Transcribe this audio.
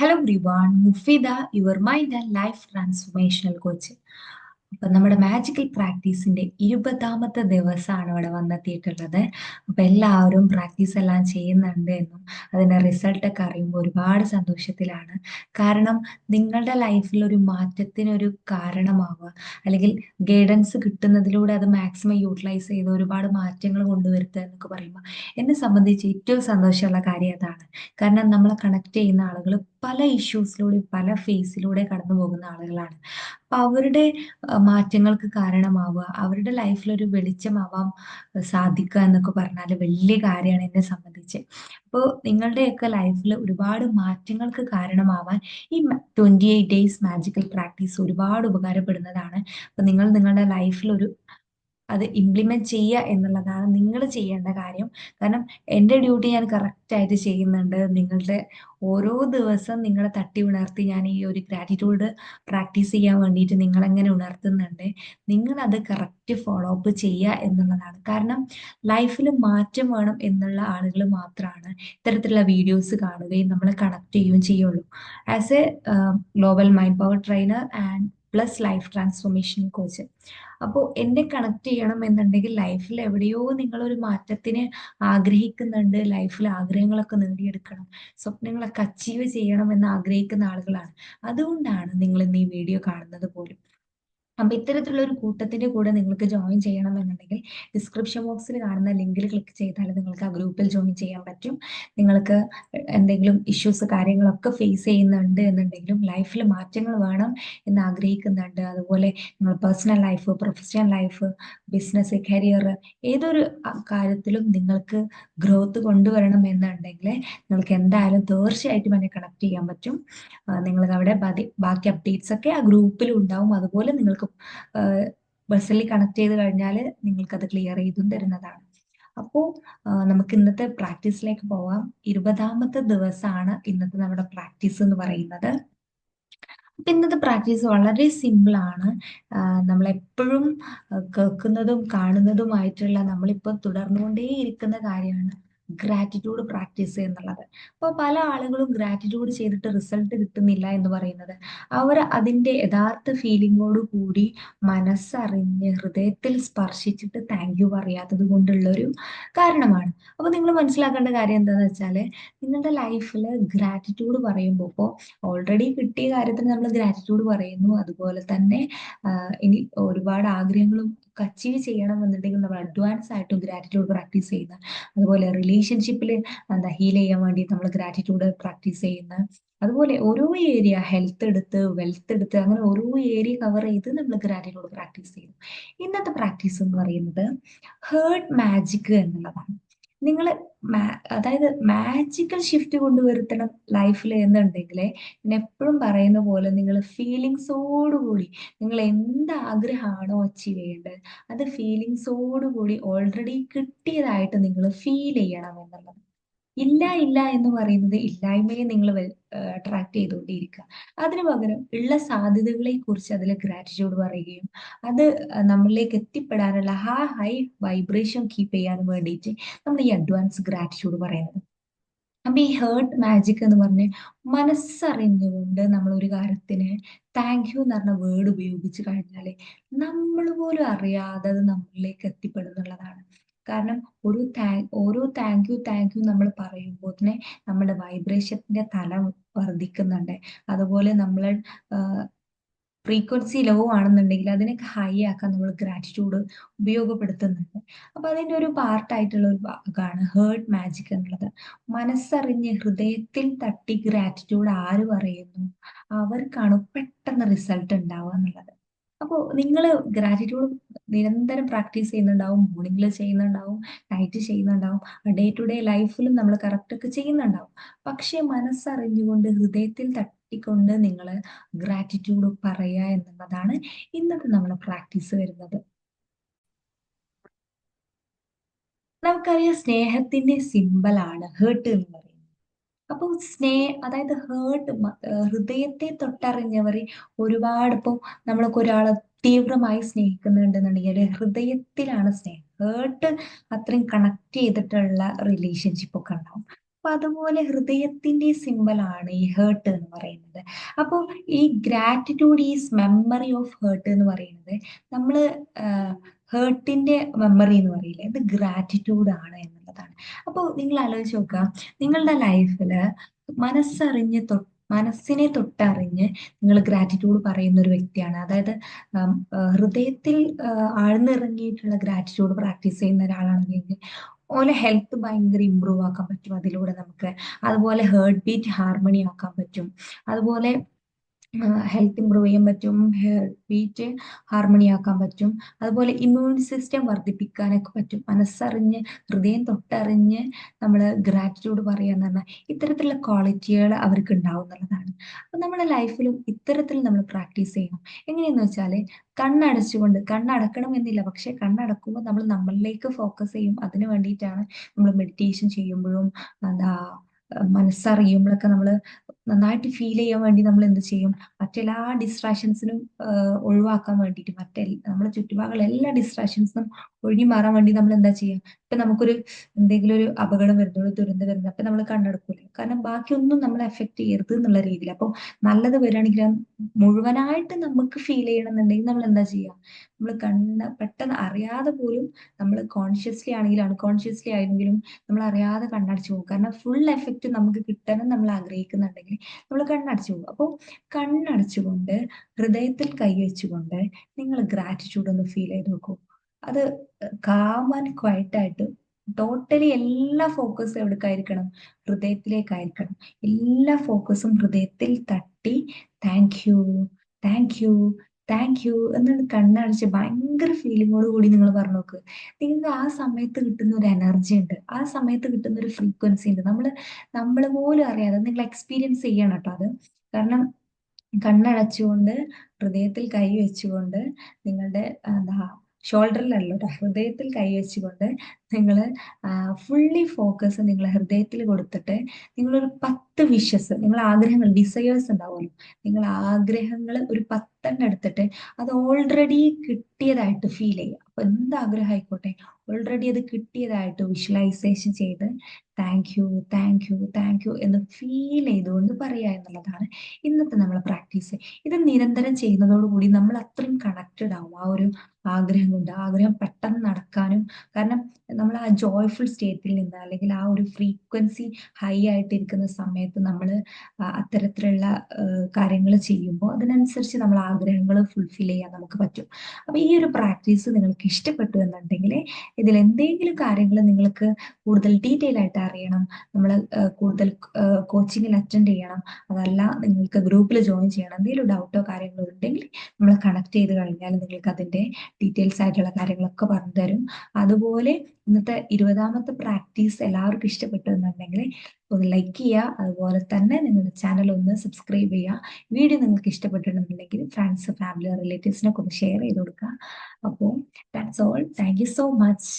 Hello everyone, Mufeeda your mind and life transformational coach അപ്പൊ നമ്മുടെ magical പ്രാക്ടീസിന്റെ ഇരുപതാമത്തെ ദിവസമാണ് ഇവിടെ വന്നെത്തിയിട്ടുള്ളത്. അപ്പൊ എല്ലാവരും പ്രാക്ടീസ് എല്ലാം ചെയ്യുന്നുണ്ട് എന്നും അതിന്റെ റിസൾട്ട് ഒക്കെ അറിയുമ്പോൾ ഒരുപാട് സന്തോഷത്തിലാണ്. കാരണം നിങ്ങളുടെ ലൈഫിൽ ഒരു മാറ്റത്തിനൊരു കാരണമാവുക അല്ലെങ്കിൽ ഗൈഡൻസ് കിട്ടുന്നതിലൂടെ അത് മാക്സിമം യൂട്ടിലൈസ് ചെയ്ത് ഒരുപാട് മാറ്റങ്ങൾ കൊണ്ടുവരുത്തുക എന്നൊക്കെ പറയുമ്പോൾ എന്നെ സംബന്ധിച്ച് ഏറ്റവും സന്തോഷമുള്ള കാര്യം അതാണ്. കാരണം നമ്മളെ കണക്ട് ചെയ്യുന്ന ആളുകൾ പല ഇഷ്യൂസിലൂടെ പല ഫേസിലൂടെ കടന്നു പോകുന്ന ആളുകളാണ്. അപ്പൊ അവരുടെ മാറ്റങ്ങൾക്ക് കാരണമാവുക അവരുടെ ലൈഫിൽ ഒരു വെളിച്ചമാവാൻ സാധിക്കുക എന്നൊക്കെ പറഞ്ഞാൽ വലിയ കാര്യമാണ് എന്നെ സംബന്ധിച്ച്. അപ്പോൾ നിങ്ങളുടെയൊക്കെ ലൈഫിൽ ഒരുപാട് മാറ്റങ്ങൾക്ക് കാരണമാവാൻ ഈ twenty eight days magical practice ഒരുപാട് ഉപകാരപ്പെടുന്നതാണ്. അപ്പൊ നിങ്ങൾ നിങ്ങളുടെ ലൈഫിൽ ഒരു അത് ഇംപ്ലിമെന്റ് ചെയ്യുക എന്നുള്ളതാണ് നിങ്ങൾ ചെയ്യേണ്ട കാര്യം. കാരണം എന്റെ ഡ്യൂട്ടി ഞാൻ കറക്റ്റായിട്ട് ചെയ്യുന്നുണ്ട്. നിങ്ങളുടെ ഓരോ ദിവസം നിങ്ങളെ തട്ടി ഉണർത്തി ഞാൻ ഈ ഒരു ഗ്രാറ്റിറ്റ്യൂഡ് പ്രാക്ടീസ് ചെയ്യാൻ വേണ്ടിയിട്ട് നിങ്ങളെങ്ങനെ ഉണർത്തുന്നുണ്ട്. നിങ്ങൾ അത് കറക്റ്റ് ഫോളോ അപ്പ് ചെയ്യുക എന്നുള്ളതാണ്. കാരണം ലൈഫിൽ മാറ്റം വേണം എന്നുള്ള ആളുകൾ മാത്രമാണ് ഇത്തരത്തിലുള്ള വീഡിയോസ് കാണുകയും നമ്മളെ കണക്ട് ചെയ്യുകയും ചെയ്യുള്ളൂ. As a global mind power trainer and plus life transformation coach അപ്പോൾ എന്നെ കണക്ട് ചെയ്യണം എന്നുണ്ടെങ്കിൽ ലൈഫിൽ എവിടെയോ നിങ്ങളൊരു മാറ്റത്തിന് ആഗ്രഹിക്കുന്നുണ്ട്. ലൈഫിൽ ആഗ്രഹങ്ങളൊക്കെ നേടിയെടുക്കണം. സ്വപ്നങ്ങളൊക്കെ അച്ചീവ് ചെയ്യണം എന്ന് ആഗ്രഹിക്കുന്ന ആളുകളാണ്. അതുകൊണ്ടാണ് നിങ്ങൾ ഇന്ന് ഈ വീഡിയോ കാണുന്നത് പോലും. അപ്പൊ ഇത്തരത്തിലുള്ള ഒരു കൂട്ടത്തിന്റെ കൂടെ നിങ്ങൾക്ക് ജോയിൻ ചെയ്യണം എന്നുണ്ടെങ്കിൽ ഡിസ്ക്രിപ്ഷൻ ബോക്സിൽ കാണുന്ന ലിങ്കിൽ ക്ലിക്ക് ചെയ്താൽ നിങ്ങൾക്ക് ആ ഗ്രൂപ്പിൽ ജോയിൻ ചെയ്യാൻ പറ്റും. നിങ്ങൾക്ക് എന്തെങ്കിലും ഇഷ്യൂസ് കാര്യങ്ങളൊക്കെ ഫേസ് ചെയ്യുന്നുണ്ട് എന്നുണ്ടെങ്കിലും ലൈഫിൽ മാറ്റങ്ങൾ വേണം എന്ന് ആഗ്രഹിക്കുന്നുണ്ട്. അതുപോലെ നിങ്ങൾ personal life professional life business career ഏതൊരു കാര്യത്തിലും നിങ്ങൾക്ക് ഗ്രോത്ത് കൊണ്ടുവരണം എന്നുണ്ടെങ്കിൽ നിങ്ങൾക്ക് എന്തായാലും തീർച്ചയായിട്ടും എന്നെ കണക്ട് ചെയ്യാൻ പറ്റും. നിങ്ങൾക്ക് അവിടെ ബാക്കി അപ്ഡേറ്റ്സ് ഒക്കെ ആ ഗ്രൂപ്പിലും ഉണ്ടാവും. അതുപോലെ നിങ്ങൾക്ക് ബസ്സിൽ കണക്ട് ചെയ്ത് കഴിഞ്ഞാൽ നിങ്ങൾക്കത് ക്ലിയർ ചെയ്തും തരുന്നതാണ്. അപ്പോൾ നമുക്ക് ഇന്നത്തെ പ്രാക്ടീസിലേക്ക് പോവാം. ഇരുപതാമത്തെ ദിവസമാണ് ഇന്നത്തെ നമ്മുടെ പ്രാക്ടീസ് എന്ന് പറയുന്നത്. അപ്പൊ ഇന്നത്തെ പ്രാക്ടീസ് വളരെ സിമ്പിളാണ് നമ്മളെപ്പോഴും കേൾക്കുന്നതും കാണുന്നതുമായിട്ടുള്ള നമ്മളിപ്പോൾ തുടർന്നുകൊണ്ടേയിരിക്കുന്ന കാര്യമാണ്. ഗ്രാറ്റിറ്റ്യൂഡ് പ്രാക്ടീസ് എന്നുള്ളത്. അപ്പോൾ പല ആളുകളും ഗ്രാറ്റിറ്റ്യൂഡ് ചെയ്തിട്ട് റിസൾട്ട് കിട്ടുന്നില്ല എന്ന് പറയുന്നത്. അവർ അതിന്റെ യഥാർത്ഥ ഫീലിങ്ങോട് കൂടി മനസ്സറിഞ്ഞ് ഹൃദയത്തിൽ സ്പർശിച്ചിട്ട് താങ്ക് യു പറയാത്തത് കൊണ്ടുള്ളൊരു കാരണമാണ്. അപ്പോൾ നിങ്ങൾ മനസ്സിലാക്കേണ്ട കാര്യം എന്താണെന്ന് വെച്ചാൽ നിങ്ങളുടെ ലൈഫിൽ ഗ്രാറ്റിറ്റ്യൂഡ് പറയുമ്പോൾ ഇപ്പോൾ ഓൾറെഡി കിട്ടിയ കാര്യത്തിന് നമ്മൾ ഗ്രാറ്റിറ്റ്യൂഡ് പറയുന്നു. അതുപോലെ തന്നെ ഇനി ഒരുപാട് ആഗ്രഹങ്ങളും അച്ചീവ് ചെയ്യണം എന്നുണ്ടെങ്കിൽ നമ്മൾ അഡ്വാൻസ് ആയിട്ട് ഗ്രാറ്റിറ്റ്യൂഡ് പ്രാക്ടീസ് ചെയ്യുന്ന അതുപോലെ റിലേഷൻഷിപ്പിൽ എന്താ ഹീൽ ചെയ്യാൻ വേണ്ടി നമ്മൾ ഗ്രാറ്റിറ്റ്യൂഡ് പ്രാക്ടീസ് ചെയ്യുന്ന അതുപോലെ ഓരോ ഏരിയ ഹെൽത്ത് എടുത്ത് വെൽത്ത് എടുത്ത് അങ്ങനെ ഓരോ ഏരിയ കവർ ചെയ്ത് നമ്മൾ ഗ്രാറ്റിറ്റ്യൂഡ് പ്രാക്ടീസ് ചെയ്യുന്നു. ഇന്നത്തെ പ്രാക്ടീസ് എന്ന് പറയുന്നത് ഹേർഡ് മാജിക് എന്നുള്ളതാണ്. നിങ്ങൾ അതായത് മാജിക്കൽ ഷിഫ്റ്റ് കൊണ്ടുവരുത്തണം ലൈഫിൽ എന്നുണ്ടെങ്കിൽ ഞാൻ എപ്പോഴും പറയുന്ന പോലെ നിങ്ങൾ ഫീലിങ്സോടുകൂടി നിങ്ങൾ എന്ത് ആഗ്രഹമാണോ അച്ചീവ് ചെയ്യേണ്ടത് അത് ഫീലിങ്സോടുകൂടി ഓൾറെഡി കിട്ടിയതായിട്ട് നിങ്ങൾ ഫീൽ ചെയ്യണം എന്നുള്ളത്. ഇല്ല ഇല്ല എന്ന് പറയുന്നത് ഇല്ലായ്മയെ നിങ്ങൾ അട്രാക്ട് ചെയ്തുകൊണ്ടിരിക്കുക. അതിനു പകരം ഉള്ള സാധ്യതകളെ കുറിച്ച് അതിൽ ഗ്രാറ്റിറ്റ്യൂഡ് പറയുകയും അത് നമ്മളിലേക്ക് എത്തിപ്പെടാനുള്ള ഹാ ഹൈ വൈബ്രേഷൻ കീപ്പ് ചെയ്യാൻ വേണ്ടിയിട്ട് നമ്മൾ ഈ അഡ്വാൻസ് ഗ്രാറ്റിറ്റ്യൂഡ് പറയുന്നത്. അപ്പൊ ഈ ഹേർട്ട് മാജിക് എന്ന് പറഞ്ഞ് മനസ്സറിഞ്ഞുകൊണ്ട് നമ്മൾ ഒരു കാര്യത്തിന് താങ്ക് യു എന്ന് പറഞ്ഞ വേർഡ് ഉപയോഗിച്ച് കഴിഞ്ഞാൽ നമ്മൾ പോലും അറിയാതെ അത് നമ്മളിലേക്ക് എത്തിപ്പെടുന്നുള്ളതാണ്. കാരണം ഒരു താങ്ക് ഓരോ താങ്ക് യു താങ്ക് യു നമ്മൾ പറയുമ്പോൾ തന്നെ നമ്മുടെ വൈബ്രേഷന്റെ തല വർദ്ധിക്കുന്നുണ്ട്. അതുപോലെ നമ്മൾ ഫ്രീക്വൻസി ലോ ആണെന്നുണ്ടെങ്കിൽ അതിനൊക്കെ ഹൈ ആക്കാൻ നമ്മൾ ഗ്രാറ്റിറ്റ്യൂഡ് ഉപയോഗപ്പെടുത്തുന്നുണ്ട്. അപ്പൊ അതിന്റെ ഒരു പാർട്ടായിട്ടുള്ള ഒരു ഭാഗമാണ് ഹേർട്ട് മാജിക് എന്നുള്ളത്. മനസ്സറിഞ്ഞ് ഹൃദയത്തിൽ തട്ടി ഗ്രാറ്റിറ്റ്യൂഡ് ആര് പറയുന്നു? അവർക്കാണ് പെട്ടെന്ന് റിസൾട്ട് ഉണ്ടാവുക എന്നുള്ളത്. അപ്പോൾ നിങ്ങൾ ഗ്രാറ്റിറ്റ്യൂഡ് നിരന്തരം പ്രാക്ടീസ് ചെയ്യുന്നുണ്ടാവും മോർണിംഗിൽ ചെയ്യുന്നുണ്ടാവും നൈറ്റ് ചെയ്യുന്നുണ്ടാവും ഡേ ടു ഡേ ലൈഫിലും നമ്മൾ കറക്റ്റ് ഒക്കെ ചെയ്യുന്നുണ്ടാവും. പക്ഷെ മനസ്സറിഞ്ഞുകൊണ്ട് ഹൃദയത്തിൽ തട്ടിക്കൊണ്ട് നിങ്ങൾ ഗ്രാറ്റിറ്റ്യൂഡ് പറയുക എന്നുള്ളതാണ് ഇന്നത്തെ നമ്മൾ പ്രാക്ടീസ് വരുന്നത്. നമുക്കറിയാം സ്നേഹത്തിന്റെ സിമ്പലാണ് ഹേർട്ട് എന്ന് പറയുന്നത് അപ്പോൾ സ്നേ അതായത് ഹേർട്ട് ഹൃദയത്തെ തൊട്ടറിഞ്ഞവർ ഒരുപാട് ഇപ്പോൾ നമ്മളൊക്കെ ഒരാളെ തീവ്രമായി സ്നേഹിക്കുന്നുണ്ടെന്നുണ്ടെങ്കിൽ ഹൃദയത്തിലാണ് സ്നേഹം ഹേർട്ട് അത്രയും കണക്ട് ചെയ്തിട്ടുള്ള റിലേഷൻഷിപ്പ് ഒക്കെ ഉണ്ടാവും. അപ്പൊ അതുപോലെ ഹൃദയത്തിന്റെ സിമ്പലാണ് ഈ ഹേർട്ട് എന്ന് പറയുന്നത്. അപ്പോൾ ഈ gratitude is memory of heart എന്ന് പറയുന്നത്. നമ്മൾ ഹേർട്ടിന്റെ മെമ്മറി എന്ന് പറയില്ലേ? ഇത് ഗ്രാറ്റിറ്റ്യൂഡ് ആണ് എന്നുള്ളതാണ്. അപ്പോൾ നിങ്ങൾ ആലോചിച്ച് നോക്കുക. നിങ്ങളുടെ ലൈഫിൽ മനസ്സറിഞ്ഞ് തൊട്ട് മനസ്സിനെ തൊട്ടറിഞ്ഞ് നിങ്ങൾ ഗ്രാറ്റിറ്റ്യൂഡ് പറയുന്ന ഒരു വ്യക്തിയാണ്. അതായത് ഹൃദയത്തിൽ ആഴ്ന്നിറങ്ങിയിട്ടുള്ള ഗ്രാറ്റിറ്റ്യൂഡ് പ്രാക്ടീസ് ചെയ്യുന്ന ഒരാളാണെങ്കിൽ ഓലെ ഹെൽത്ത് ഭയങ്കര ഇമ്പ്രൂവ് ആക്കാൻ പറ്റും അതിലൂടെ നമുക്ക്. അതുപോലെ ഹേർട്ട് ബീറ്റ് ഹാർമണി ആക്കാൻ പറ്റും. അതുപോലെ ഹെൽത്ത് ഇമ്പ്രൂവ് ചെയ്യാൻ പറ്റും ബീറ്റ് ഹാർമണി ആക്കാൻ പറ്റും. അതുപോലെ ഇമ്മ്യൂൺ സിസ്റ്റം വർദ്ധിപ്പിക്കാനൊക്കെ പറ്റും. മനസ്സറിഞ്ഞ് ഹൃദയം തൊട്ടറിഞ്ഞ് നമ്മൾ ഗ്രാറ്റിറ്റ്യൂഡ് പറയാന്ന് പറഞ്ഞാൽ ഇത്തരത്തിലുള്ള ക്വാളിറ്റികൾ അവർക്ക് ഉണ്ടാവും എന്നുള്ളതാണ് അപ്പൊ നമ്മുടെ ലൈഫിലും ഇത്തരത്തിൽ നമ്മൾ പ്രാക്ടീസ് ചെയ്യണം. എങ്ങനെയെന്ന് വെച്ചാൽ കണ്ണടച്ചുകൊണ്ട് കണ്ണടക്കണം എന്നില്ല. പക്ഷെ കണ്ണടക്കുമ്പോൾ നമ്മൾ നമ്മളിലേക്ക് ഫോക്കസ് ചെയ്യും. അതിന് വേണ്ടിയിട്ടാണ് നമ്മൾ മെഡിറ്റേഷൻ ചെയ്യുമ്പോഴും എന്താ മനസ്സറിയുമ്പോഴൊക്കെ നമ്മൾ നന്നായിട്ട് ഫീൽ ചെയ്യാൻ വേണ്ടി നമ്മൾ എന്ത് ചെയ്യും? മറ്റെല്ലാ ഡിസ്ട്രാക്ഷൻസിനും ഒഴിവാക്കാൻ വേണ്ടിയിട്ട് മറ്റേ നമ്മുടെ ചുറ്റുപാടുള്ള എല്ലാ ഡിസ്ട്രാക്ഷൻസിനും ഒഴിഞ്ഞു മാറാൻ വേണ്ടി നമ്മൾ എന്താ ചെയ്യുക ഇപ്പൊ നമുക്കൊരു എന്തെങ്കിലും ഒരു അപകടം വരുന്നു ഒരു ദുരന്തം വരുന്നു അപ്പൊ നമ്മൾ കണ്ണെടുക്കൂല. കാരണം ബാക്കിയൊന്നും നമ്മളെ എഫക്ട് ചെയ്യരുത് എന്നുള്ള രീതിയിൽ അപ്പോൾ നല്ലത് വരികയാണെങ്കിൽ മുഴുവനായിട്ട് നമുക്ക് ഫീൽ ചെയ്യണമെന്നുണ്ടെങ്കിൽ നമ്മൾ എന്താ ചെയ്യുക നമ്മൾ കണ്ണ് പെട്ടെന്ന് അറിയാതെ പോലും നമ്മൾ കോൺഷ്യസ്ലി ആണെങ്കിലും അൺകോൺഷ്യസ്ലി ആയെങ്കിലും നമ്മൾ അറിയാതെ കണ്ണടച്ചു പോകും. കാരണം ഫുൾ എഫക്റ്റ് നമുക്ക് കിട്ടണം നമ്മൾ ആഗ്രഹിക്കുന്നുണ്ടെങ്കിൽ നമ്മൾ കണ്ണടച്ചു പോകും. അപ്പോൾ കണ്ണടച്ചുകൊണ്ട് ഹൃദയത്തിൽ കൈവച്ചുകൊണ്ട് നിങ്ങൾ ഗ്രാറ്റിറ്റ്യൂഡ് ഒന്ന് ഫീൽ ചെയ്ത് നോക്കൂ. അത് കാം ആൻഡ് ക്വയറ്റ് ആയിട്ട് ടോട്ടലി എല്ലാ ഫോക്കസും എവിടേക്കായിരിക്കണം? ഹൃദയത്തിലേക്കായിരിക്കണം. എല്ലാ ഫോക്കസും ഹൃദയത്തിൽ തട്ടി thank you thank you thank you എന്നാണ് കണ്ണടച്ച് ഭയങ്കര ഫീലിങ്ങോട് കൂടി നിങ്ങൾ പറഞ്ഞു നോക്ക്. നിങ്ങൾക്ക് ആ സമയത്ത് കിട്ടുന്ന ഒരു എനർജി ഉണ്ട്. ആ സമയത്ത് കിട്ടുന്ന ഒരു ഫ്രീക്വൻസി ഉണ്ട്. നമ്മൾ നമ്മൾ പോലും അറിയാതെ നിങ്ങൾ എക്സ്പീരിയൻസ് ചെയ്യണം കേട്ടോ അത്. കാരണം കണ്ണടച്ചുകൊണ്ട് ഹൃദയത്തിൽ കൈ വെച്ചുകൊണ്ട് നിങ്ങളുടെ എന്താ ഷോൾഡറിലല്ല ഹൃദയത്തിൽ കൈവച്ചുകൊണ്ട് നിങ്ങൾ ഫുള്ളി ഫോക്കസ് നിങ്ങൾ ഹൃദയത്തിൽ കൊടുത്തിട്ട് നിങ്ങളൊരു പത്ത് വിഷസ് നിങ്ങൾ ആഗ്രഹങ്ങൾ ഡിസയേഴ്സ് ഉണ്ടാവുമല്ലോ. നിങ്ങൾ ആഗ്രഹങ്ങൾ ഒരു പത്തെണ്ണം എടുത്തിട്ട് അത് ഓൾറെഡി കിട്ടിയതായിട്ട് ഫീൽ ചെയ്യുക. അപ്പൊ എന്ത് ആഗ്രഹം ആയിക്കോട്ടെ ഓൾറെഡി അത് കിട്ടിയതായിട്ട് വിഷ്വലൈസേഷൻ ചെയ്ത് thank you thank you thank you എന്ന് ഫീൽ ചെയ്തുകൊണ്ട് പറയുക എന്നുള്ളതാണ് ഇന്നത്തെ നമ്മൾ പ്രാക്ടീസ് ഇത് നിരന്തരം ചെയ്യുന്നതോടുകൂടി നമ്മൾ അത്രയും കണക്റ്റഡ് ആവും ആ ഒരു ആഗ്രഹം കൊണ്ട്. ആഗ്രഹം പെട്ടെന്ന് നടക്കാനും കാരണം നമ്മൾ ആ ജോയ്ഫുൾ സ്റ്റേറ്റിൽ നിന്ന് അല്ലെങ്കിൽ ആ ഒരു ഫ്രീക്വൻസി ഹൈ ആയിട്ടിരിക്കുന്ന സമയത്ത് നമ്മൾ അത്തരത്തിലുള്ള കാര്യങ്ങൾ ചെയ്യുമ്പോൾ അതിനനുസരിച്ച് നമ്മൾ ആഗ്രഹങ്ങൾ ഫുൾഫിൽ ചെയ്യാൻ നമുക്ക് പറ്റും. അപ്പൊ ഈ ഒരു പ്രാക്ടീസ് നിങ്ങൾക്ക് ഇഷ്ടപ്പെട്ടു എന്നുണ്ടെങ്കിൽ ഇതിൽ എന്തെങ്കിലും കാര്യങ്ങൾ നിങ്ങൾക്ക് കൂടുതൽ ഡീറ്റെയിൽ ആയിട്ട് അറിയണം നമ്മൾ കൂടുതൽ കോച്ചിങ്ങിൽ അറ്റൻഡ് ചെയ്യണം അതല്ല നിങ്ങൾക്ക് ഗ്രൂപ്പിൽ ജോയിൻ ചെയ്യണം എന്തെങ്കിലും ഡൗട്ടോ കാര്യങ്ങളോ ഉണ്ടെങ്കിൽ നമ്മൾ കണക്ട് ചെയ്ത് കഴിഞ്ഞാൽ നിങ്ങൾക്ക് അതിന്റെ ഡീറ്റെയിൽസ് ആയിട്ടുള്ള കാര്യങ്ങളൊക്കെ പറഞ്ഞു തരും അതുപോലെ ഇന്നത്തെ ഇരുപതാമത്തെ പ്രാക്ടീസ് എല്ലാവർക്കും ഇഷ്ടപ്പെട്ടു എന്നുണ്ടെങ്കിൽ ഒന്ന് ലൈക്ക് ചെയ്യുക അതുപോലെ തന്നെ നിങ്ങളുടെ ചാനൽ ഒന്ന് സബ്സ്ക്രൈബ് ചെയ്യുക. വീഡിയോ നിങ്ങൾക്ക് ഇഷ്ടപ്പെട്ടിട്ടുണ്ടെങ്കിൽ ഫ്രണ്ട്സ് ഫാമിലി റിലേറ്റീവ്സിനൊക്കെ ഒന്ന് ഷെയർ ചെയ്ത് കൊടുക്കുക. അപ്പോൾ that's all thank you so much